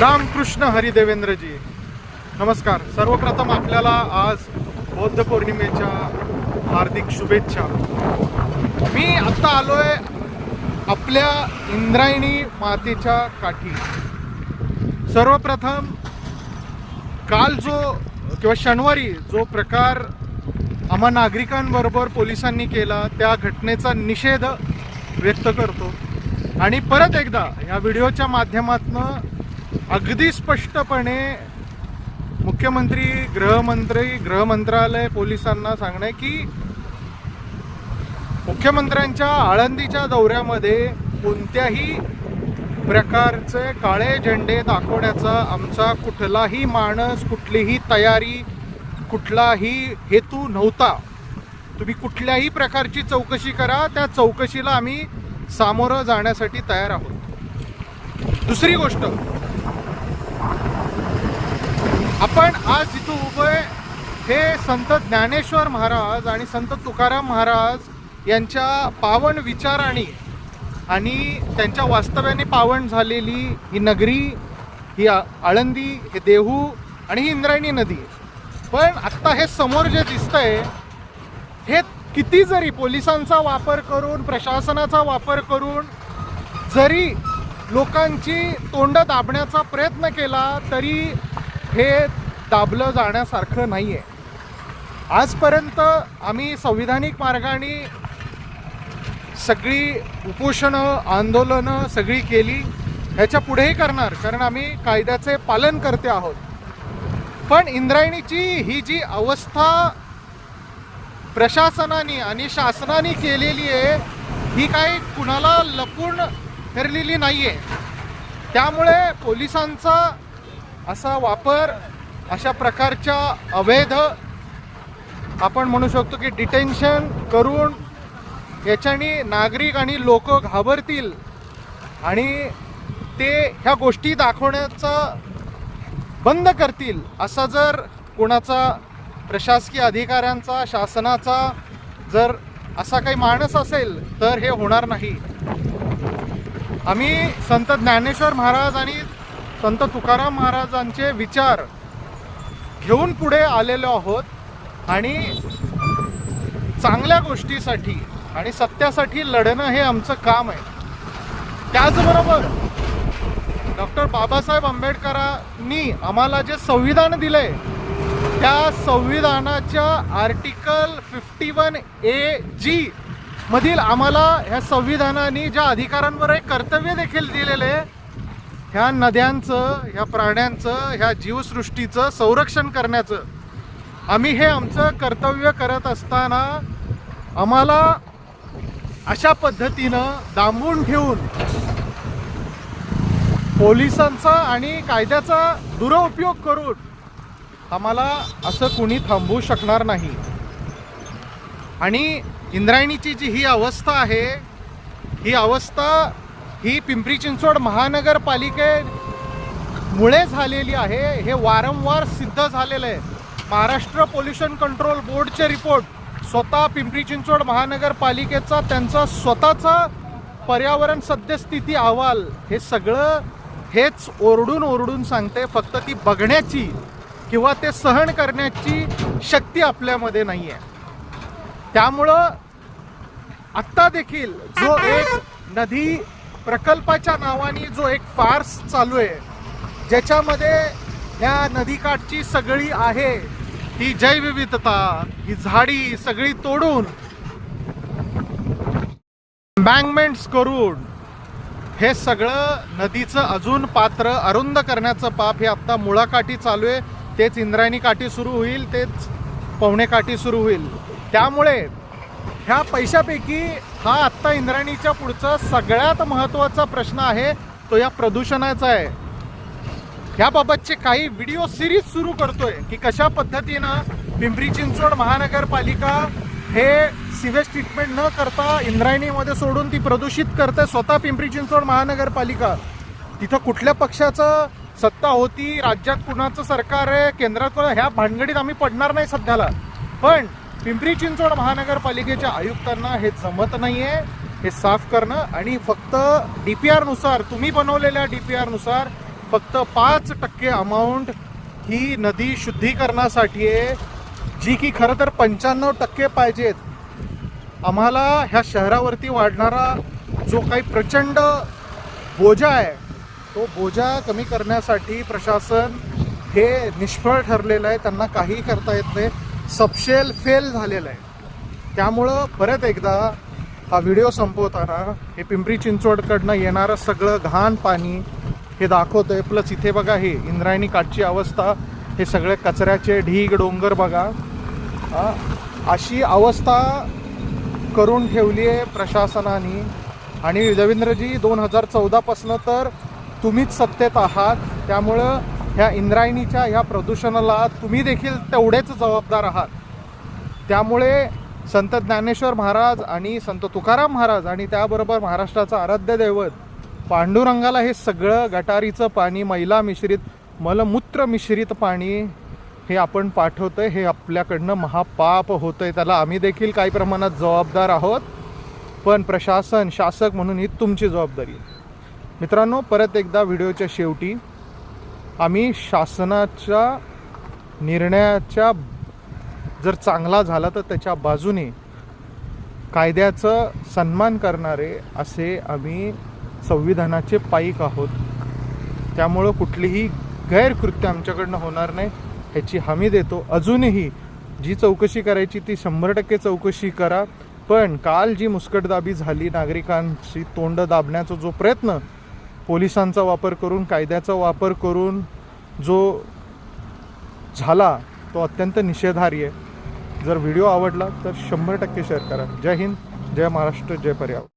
रामकृष्ण हरिदेवेंद्रजी नमस्कार. सर्वप्रथम आपल्याला आज बौद्ध पौर्णिमेच्या हार्दिक शुभेच्छा. मी आत्ता आलो आहे आपल्या इंद्रायणी मातेच्या काठी. सर्वप्रथम काल जो किंवा शनिवारी जो प्रकार आम्हा नागरिकांबरोबर पोलिसांनी केला त्या घटनेचा निषेध व्यक्त करतो. आणि परत एकदा या व्हिडिओच्या माध्यमातनं अगदी स्पष्टपणे मुख्यमंत्री गृहमंत्री गृहमंत्रालय पोलिसांना सांगणं आहे की मुख्यमंत्र्यांच्या आळंदीच्या दौऱ्यामध्ये कोणत्याही प्रकारचे काळे झेंडे दाखवण्याचा आमचा कुठलाही माणस कुठलीही तयारी कुठलाही हेतू नव्हता. तुम्ही कुठल्याही प्रकारची चौकशी करा त्या चौकशीला आम्ही सामोरं जाण्यासाठी तयार आहोत. दुसरी गोष्ट आपण आज जिथं उभं आहे हे संत ज्ञानेश्वर महाराज आणि संत तुकाराम महाराज यांच्या पावन विचाराने आणि त्यांच्या वास्तव्याने पावन झालेली ही नगरी ही आळंदी हे देहू आणि ही इंद्रायणी नदी. पण आत्ता हे समोर जे दिसतंय हे किती जरी पोलिसांचा वापर करून प्रशासनाचा वापर करून जरी लोकांची तोंड दाबण्याचा प्रयत्न केला तरी हे दाबलं जाण्यासारखं नाही आहे आजपर्यंत आम्ही संविधानिक मार्गाने सगळी उपोषणं आंदोलनं सगळी केली ह्याच्या पुढेही करणार कारण आम्ही कायद्याचे पालन करते आहोत. पण इंद्रायणीची ही जी अवस्था प्रशासनाने आणि शासनाने केलेली आहे ही काही कुणाला लपून ठरलेली नाही आहे त्यामुळे पोलिसांचा असा वापर अशा प्रकारच्या अवैध आपण म्हणू शकतो की डिटेन्शन करून याच्याने नागरिक आणि लोक घाबरतील आणि ते ह्या गोष्टी दाखवण्याचा बंद करतील असा जर कोणाचा प्रशासकीय अधिकाऱ्यांचा शासनाचा जर असा काही माणस असेल तर हे होणार नाही. आम्ही संत ज्ञानेश्वर महाराज आणि संत तुकाराम महाराजांचे विचार घेऊन पुढे आलेलो आहोत आणि चांगल्या गोष्टीसाठी आणि सत्यासाठी लढणं हे आमचं काम आहे. त्याचबरोबर डॉक्टर बाबासाहेब आंबेडकरांनी आम्हाला जे संविधान दिलंय त्या संविधानाच्या article fifty one A G मधील आम्हाला ह्या संविधानाने ज्या अधिकारांवर एक कर्तव्य देखील दिलेलं आहे ह्या नद्यांचं ह्या प्राण्यांचं ह्या जीवसृष्टीचं संरक्षण करण्याचं आम्ही हे आमचं कर्तव्य करत असताना आम्हाला अशा पद्धतीनं दांबून ठेवून पोलिसांचा आणि कायद्याचा दुरुपयोग करून आम्हाला असं कुणी थांबवू शकणार नाही. आणि इंद्रायणीची जी ही अवस्था आहे ही अवस्था ही पिंपरी चिंचवड महानगरपालिकेमुळे झालेली आहे. हे वारंवार सिद्ध झालेलं आहे. महाराष्ट्र पोल्युशन कंट्रोल बोर्डचे रिपोर्ट स्वतः पिंपरी चिंचवड महानगरपालिकेचा त्यांचा स्वतःचा पर्यावरण सद्यस्थिती अहवाल. हे सगळं हेच ओरडून ओरडून सांगते. फक्त ती बघण्याची किंवा ते सहन करण्याची शक्ती आपल्यामध्ये नाही आहे त्यामुळं आत्ता देखील जो एक नदी प्रकल्पाच्या नावाने जो एक फार्स चालू आहे ज्याच्यामध्ये या नदीकाठची सगळी आहे ही जैवविविधता ही झाडी सगळी तोडून बँगमेंट्स करून हे सगळं नदीचं अजून पात्र अरुंद करण्याचं पाप हे आत्ता मुळाकाठी चालू आहे. तेच इंद्रायणी काठी सुरू होईल तेच पवणे काठी सुरू होईल. त्यामुळे ह्या पैशापैकी हा आत्ता इंद्रायणीच्या पुढचा सगळ्यात महत्त्वाचा प्रश्न आहे तो या प्रदूषणाचा आहे. ह्याबाबतचे काही व्हिडिओ सिरीज सुरू करतोय की कशा पद्धतीनं पिंपरी चिंचवड महानगरपालिका हे सिवेज ट्रीटमेंट न करता इंद्रायणीमध्ये सोडून ती प्रदूषित करते स्वतः पिंपरी चिंचवड महानगरपालिका. तिथं कुठल्या पक्षाचं सत्ता होती राज्यात कुणाचं सरकार आहे केंद्रात ह्या भानगडीत आम्ही पडणार नाही सध्याला. पण पिंपरी चिंचवड महानगरपालिकेच्या आयुक्तांना हे जमत नाहीये हे साफ करणं आणि फक्त डी पी आरनुसार तुम्ही बनवलेल्या डी पी आरनुसार फक्त पाच टक्के अमाऊंट ही नदी शुद्धीकरणासाठी आहे जी की खरं तर पंच्याण्णव टक्के पाहिजेत. आम्हाला ह्या शहरावरती वाढणारा जो काही प्रचंड बोजा आहे तो बोजा कमी करण्यासाठी प्रशासन हे निष्फळ ठरलेलं आहे त्यांना काहीही करता येत नाही. सबशेल फेल झालेलं आहे. त्यामुळं परत एकदा हा व्हिडिओ संपवताना हे पिंपरी चिंचवडकडनं येणारं सगळं घाण पाणी हे दाखवतंय. प्लस इथे बघा हे इंद्रायणी काठची अवस्था हे सगळे कचऱ्याचे ढीग डोंगर बघा. अशी अवस्था करून ठेवली आहे प्रशासनाने. आणि रवींद्रजी दोन हजार चौदापासनं तर तुम्हीच सत्तेत आहात. त्यामुळं ह्या इंद्रायणीच्या ह्या प्रदूषणाला तुम्ही देखील तेवढेच जबाबदार आहात. त्यामुळे संत ज्ञानेश्वर महाराज आणि संत तुकाराम महाराज आणि त्याबरोबर महाराष्ट्राचं आराध्य दैवत पांडुरंगाला हे सगळं गटारीचं पाणी मैला मिश्रित मलमूत्र मिश्रित पाणी हे आपण पाठवतोय. हे आपल्याकडनं महापाप होतंय. त्याला आम्ही देखील काही प्रमाणात जबाबदार आहोत. पण प्रशासन शासक म्हणून ही तुमची जबाबदारी आहे. मित्रांनो परत एकदा व्हिडिओच्या शेवटी आम्ही शासनाच्या निर्णयाच्या जर चांगला झाला तर त्याच्या बाजूने कायद्याचं सन्मान करणारे असे आम्ही संविधानाचे पाईक आहोत. त्यामुळं कुठलीही गैरकृत्य आमच्याकडनं होणार नाही ह्याची हमी देतो. अजूनही जी चौकशी करायची ती शंभर टक्के चौकशी करा. पण काल जी मुस्कटदाबी झाली नागरिकांची तोंड दाबण्याचा जो प्रयत्न पोलिसांचा वापर करून कायद्याचा वापर करून जो झाला तो अत्यंत निषेधार्य आहे. जर व्हिडिओ आवडला तर शंभर टक्के शेअर करा. जय हिंद जय महाराष्ट्र जय पर्यावरण.